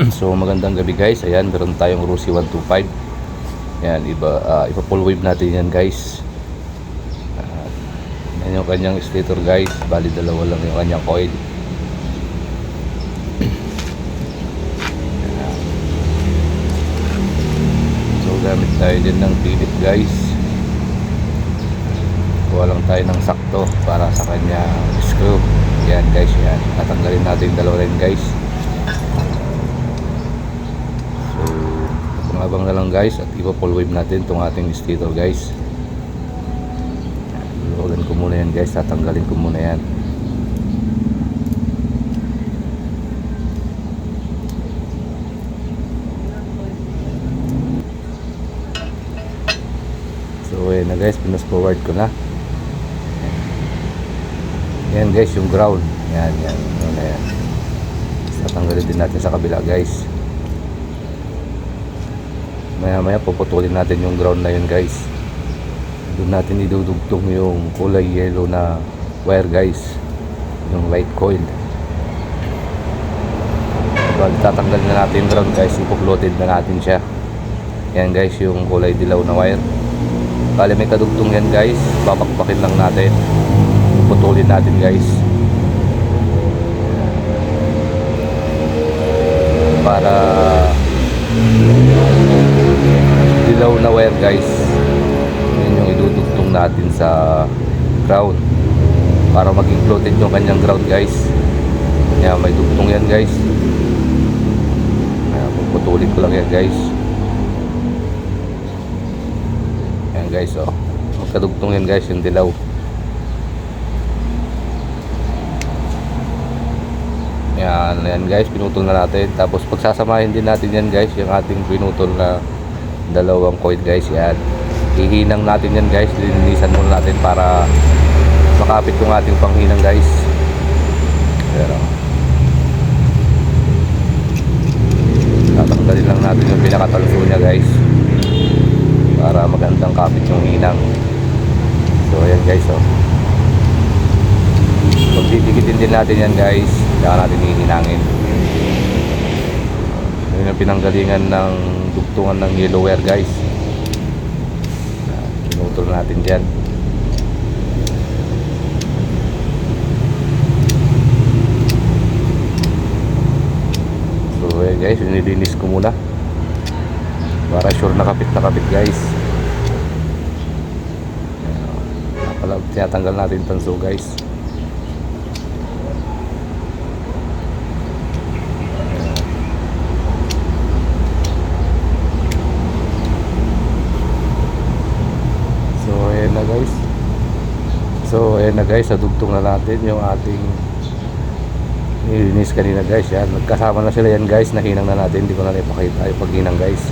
so magandang gabi guys. Ayan, meron tayong Rusi 125. Ayan, iba uh, ipa full wave natin yan guys. Uh, yan yung kanyang stator guys. Bali dalawa lang yung kanyang coil. So gamit tayo din ng pilit guys. Kuha lang tayo ng sakto para sa kanyang screw. Yan guys, yan. Tatanggalin natin yung dalawa rin guys. So, pangabang na lang guys at ipa full wave natin itong ating stator guys. Lulugan ko muna yan guys, tatanggalin ko muna yan. So, ayan na guys, pinas forward ko na. Yan guys, yung ground. Yan, yan. Yan. Tatanggalin din natin sa kabila guys. Maya maya puputulin natin yung ground na yun guys. Doon natin idudugtong yung kulay yellow na wire guys. Yung light coil. Bali tatanggalin na natin yung ground guys. Ipuploaded na natin siya. Yan guys, yung kulay dilaw na wire. Bali may kadugtong yan guys. Babakbakin lang natin. Putulin natin guys. Guys oh. Magkadugtong yan guys yung dilaw. Yan yan guys pinutol na natin. Tapos pagsasamahin din natin yan guys yung ating pinutol na dalawang coil guys yan. Hihinang natin yan guys lilinisan muna natin para makapit yung ating panghinang guys. Pero tatanggalin lang natin yung pinakatalso niya guys para magandang kapit yung hinang so ayan guys oh. Pagdidikitin din natin yan guys. Kaya natin hihinangin. Yun yung pinanggalingan ng dugtungan ng yellow wire guys. Pinutol natin dyan. So eh guys nilinis ko muna para sure nakapit nakapit guys pala tinatanggal natin tanso guys So ayan na guys. So ayan na guys, nadugtong na natin yung ating nilinis kanina guys. Yan, nagkasama na sila yan guys. Nahinang na natin, hindi ko na ipakita yung paghinang guys.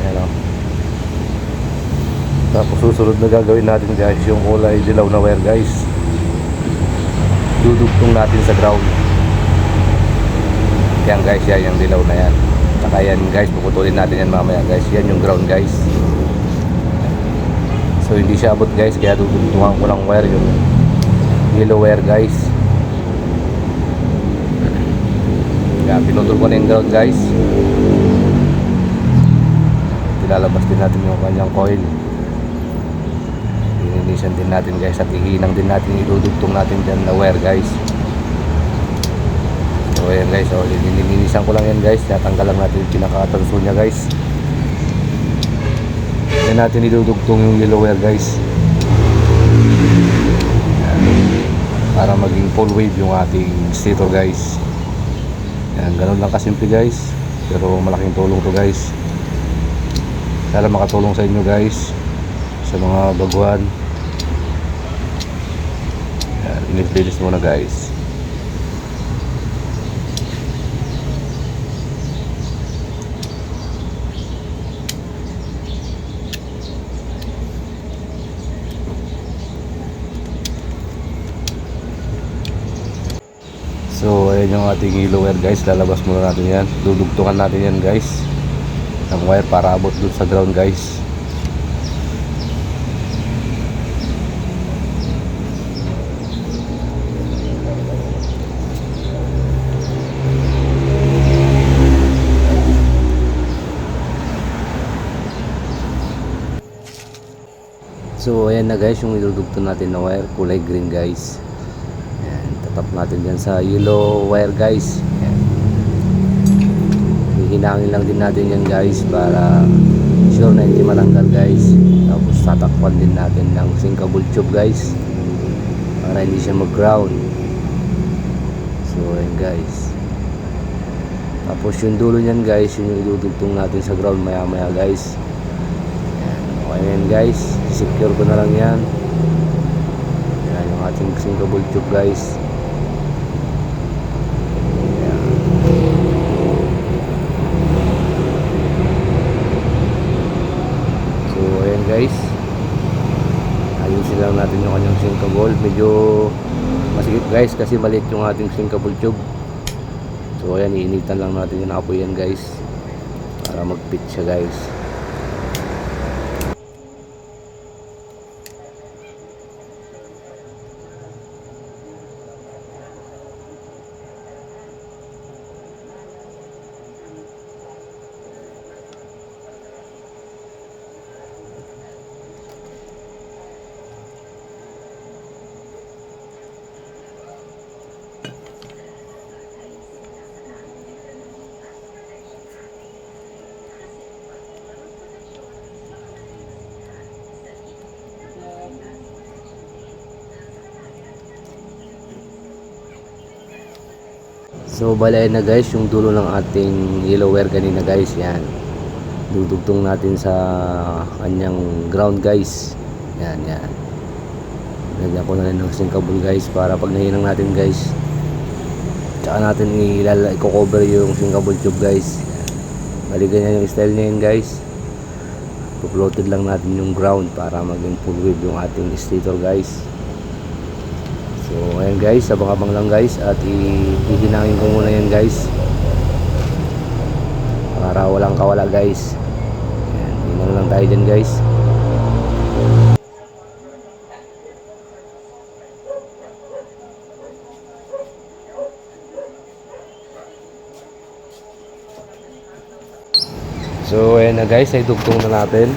Ayan o. Tapos susunod na gagawin natin guys yung kulay dilaw na wire guys. Dudugtong natin sa ground. Yan guys, yan yung dilaw na yan. Saka yan guys, puputulin natin yan mamaya guys. Yan yung ground guys. So hindi siya abot guys kaya dudugtungan ko lang wire yung yellow wire guys. Kaya pinutol ko na yung ground guys. Tilalabas din natin yung kanyang coil. Linisan din natin guys at ihinang din natin idudugtong natin dyan na wire guys. So ayan guys, oh, lilinisan ko lang yan guys. Natanggal lang natin yung pinakatanso niya guys. Yan natin idudugtong yung yellow wire guys. Yan. Para maging full wave yung ating stator guys. Yan, ganun lang kasimple guys. Pero malaking tulong to guys. Sana makatulong sa inyo guys. Sa mga baguhan. Yan, inis-bilis muna guys. So, ayan yung ating yellow wire guys. Lalabas muna natin yan. Dudugtungan natin yan guys. Ng wire para abot dun sa ground guys. So ayan na guys yung idudugtong natin na wire kulay green guys. Ayan, tatap natin dyan sa yellow wire guys. Ayan. Lang din natin yan guys para sure na hindi malanggal guys. Tapos tatakpan din natin ng sinkable tube guys para hindi siya mag-ground. So ayan guys. Tapos yung dulo niyan guys, yun yung idudugtong natin sa ground maya maya guys. Ayan, guys. Secure ko na lang yan. Ayan yung ating sinkable tube guys. Ayan. So ayan guys. Ayusin lang natin yung kanyang sinkable. Medyo masigit guys kasi maliit yung ating sinkable tube. So ayan, iinitan lang natin yung apoy yan guys. Para mag-fit siya guys. So balay na guys yung dulo ng ating yellow wire kanina guys yan. Dudugtong natin sa kanyang ground guys. Yan yan. Lagyan ko na rin ng sinkable guys para pag nahinang natin guys. Tsaka natin ilala, i-cover yung sinkable tube guys. Bali ganyan yung style niya yun guys. Uploaded lang natin yung ground para maging full wave yung ating stator guys. Ayan guys, abang-abang lang guys at i- ihinangin ko muna yan guys. Para walang kawala guys. Ayan, hinang lang tayo dyan guys. So ayan na guys, ay dugtong na natin.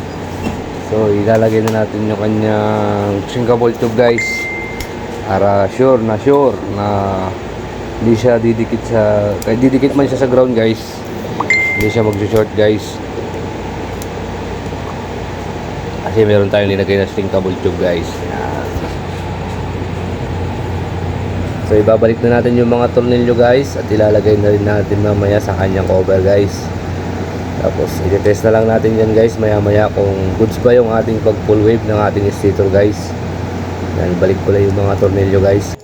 So ilalagay na natin yung kanyang sinkable tube guys para sure na sure na hindi siya didikit sa kahit didikit man siya sa ground guys. Hindi siya mag-short guys. Kasi meron tayong linagay na sinkable tube guys. So ibabalik na natin yung mga tornilyo guys. At ilalagay na rin natin mamaya sa kanyang cover guys. Tapos i-test na lang natin yan guys maya maya kung goods ba yung ating pag full wave ng ating stator guys yan, balik ko lang yung mga tornilyo guys.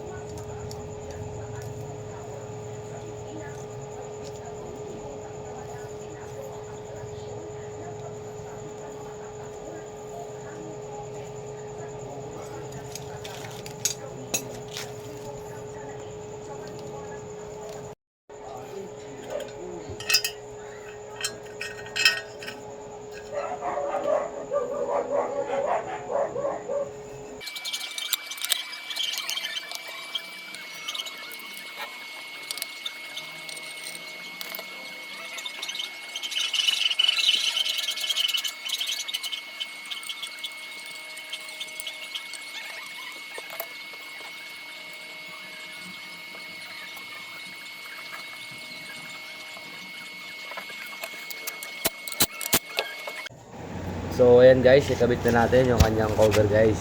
So ayan guys, ikabit na natin yung kanyang cover guys.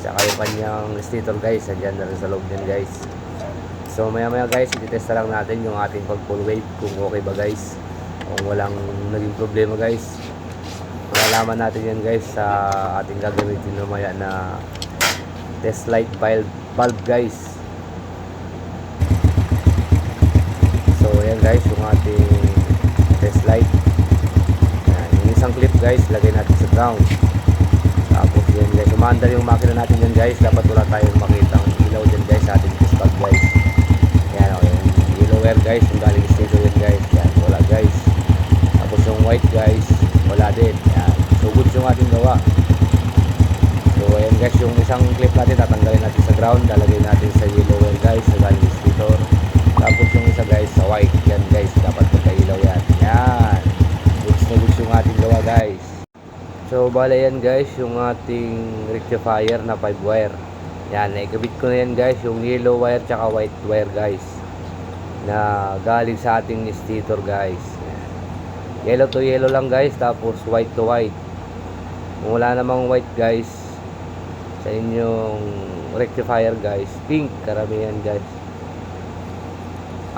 Saka yung kanyang stator guys, andyan na rin sa loob din guys. So maya maya guys, ititest na lang natin yung ating pag full wave kung okay ba guys. Kung walang naging problema guys. Malalaman natin yan guys sa ating gagamitin mamaya na test light valve, valve guys. So ayan guys, yung ating test light. Yan, isang clip guys, lagay natin sa ground. Tapos yan guys, umaandar yung makina natin yan guys. Dapat wala tayong makitang ilaw dyan guys sa ating valve guys. Yan o, yung yellow wire guys, yung galing station yan guys. Yan, wala guys. Tapos yung white guys, wala din. Yan, so good yung ating gawa. So ayan guys, yung isang clip natin tatanggalin natin sa ground, lalagay natin sa yellow wire guys, sa galing stator. Tapos yung isa guys sa white, yan guys, dapat magkailaw yan. Yan. Goods na goods yung ating gawa guys. So, bala yan guys, yung ating rectifier na 5 wire. Yan, naikabit ko na yan guys, yung yellow wire tsaka white wire guys. Na galing sa ating stator guys. Yellow to yellow lang guys, tapos white to white. Kung wala namang white guys, sa inyong rectifier guys, pink karamihan guys.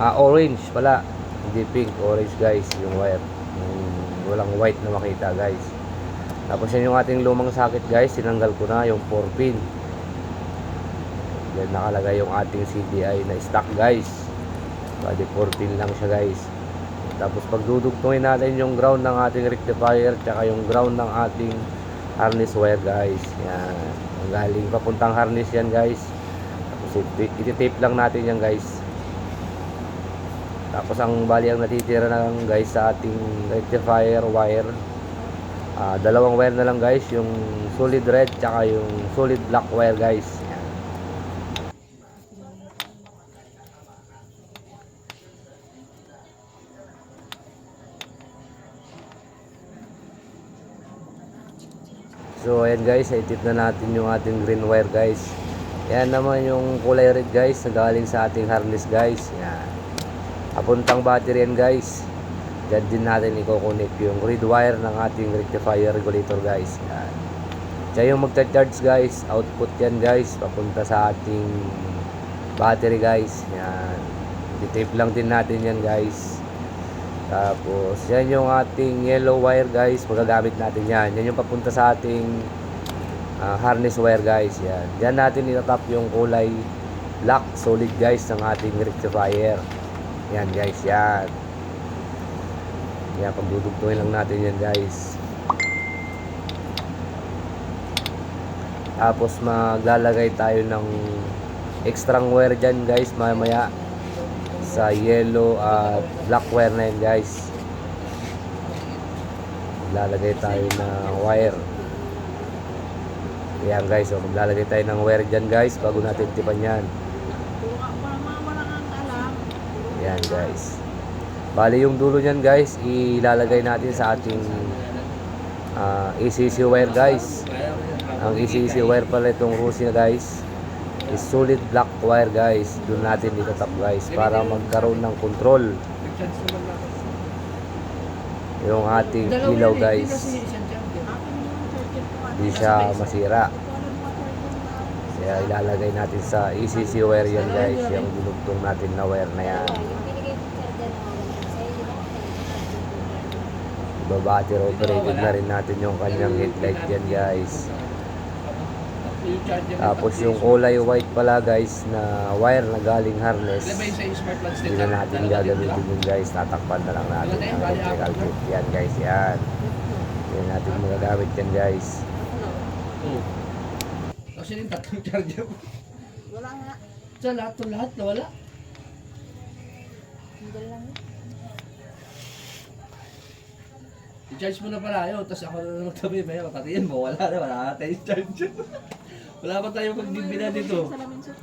Ah, orange pala. Hindi pink, orange guys, yung wire. Walang white na makita guys. Tapos yan yung ating lumang socket guys, tinanggal ko na yung 4 pin. Yan nakalagay yung ating CDI na stock guys. Bali 4 pin lang siya guys. Tapos pagdudugtungin natin yung ground ng ating rectifier tsaka yung ground ng ating harness wire guys. Yan. Ang galing papuntang harness yan guys. Tapos iti- iti-tape lang natin yan guys. Tapos ang bali ang natitira na lang guys sa ating rectifier wire Ah, dalawang wire na lang guys, yung solid red tsaka yung solid black wire guys. So ayan guys, itip na natin yung ating green wire guys. Yan naman yung kulay red guys na galing sa ating harness guys. Yan. Papuntang battery yan guys. Diyan din natin i-connect yung red wire ng ating rectifier regulator guys. Yan. Siya yung magta-charge guys. Output yan guys. Papunta sa ating battery guys. Yan. I-tape lang din natin yan guys. Tapos yan yung ating yellow wire guys. Magagamit natin yan. Yan yung papunta sa ating ah, harness wire guys. Yan. Diyan natin itatap yung kulay black solid guys ng ating rectifier. Yan guys. Yan. Kaya pagdudugtungin lang natin yan guys. Tapos maglalagay tayo ng extra wire dyan guys mamaya sa yellow at black wire na yan guys. Maglalagay tayo ng wire. Ayan guys, so maglalagay tayo ng wire dyan guys bago natin tipan yan. Ayan guys. Bali yung dulo niyan guys, ilalagay natin sa ating ah, ACC wire guys. Ang ACC wire pala itong Rusi guys is solid black wire guys. Doon natin itatap guys para magkaroon ng control yung ating ilaw guys. Hindi siya masira. Kaya ilalagay natin sa ACC wire yan guys, yung dinugtong natin na wire na yan. Iba-battery operated na rin natin yung kanyang headlight yan guys. Tapos yung kulay white pala guys na wire na galing harness. Hindi na natin gagamitin yun guys. Tatakpan na lang natin ang electrical tape. Yan guys, yan. Hindi na natin magagamit yan guys. Kasi yung tatlong charger mo. Wala nga. Sa lahat to lahat na wala. Hindi lang. I-charge mo na pala yun, tapos ako na naman magtabi, may matatiin mo, wala na, wala na tayong charger. wala pa tayong pagbibila dito. Salamin sir.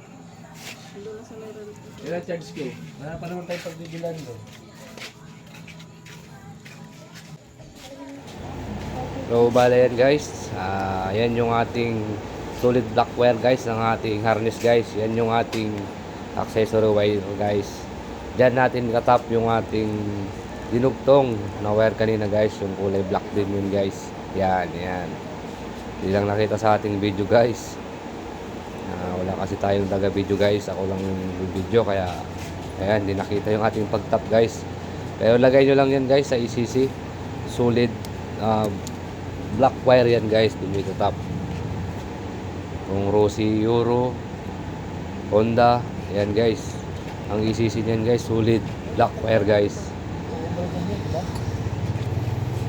Ando na sa meron. Kaya charge ko. Wala pa naman tayong pagbibilan ko. So, bala yan guys. Ah, yan yung ating solid black wire guys ng ating harness guys. Yan yung ating accessory wire guys. Diyan natin katap yung ating dinugtong na wire kanina guys. Yung kulay black din yun guys. Yan, yan. Hindi lang nakita sa ating video guys. Ah, wala kasi tayong taga video guys. Ako lang yung video kaya ayan, hindi nakita yung ating pagtap guys. Pero lagay nyo lang yan guys sa ECC. Solid ah, black wire yan guys dun dito top kung Rossi Euro Honda yan guys. Ang ECC niyan guys solid black wire guys.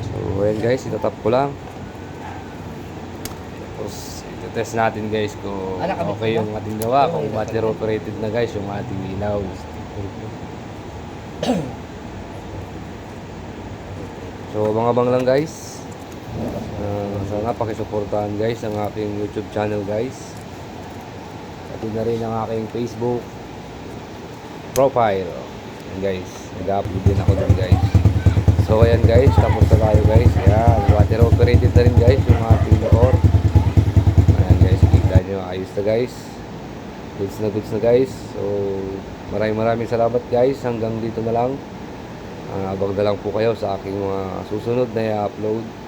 So yan guys itatap ko lang. Tapos test natin guys kung okay yung ating gawa kung battery operated na guys yung ating ilaw so abang-abang lang guys sana pakisuportahan guys ang aking YouTube channel guys. Pati na rin ang aking Facebook profile. Yan guys, nag-upload din ako dun guys. So So ayan guys, tapos na tayo guys. Ayan, water operated na rin guys yung ating motor. Ayan guys, kita nyo, ayos na guys. Goods na goods na guys. So maraming maraming salamat guys. Hanggang dito na lang. Ah, abang na lang po kayo sa aking mga susunod na i-upload.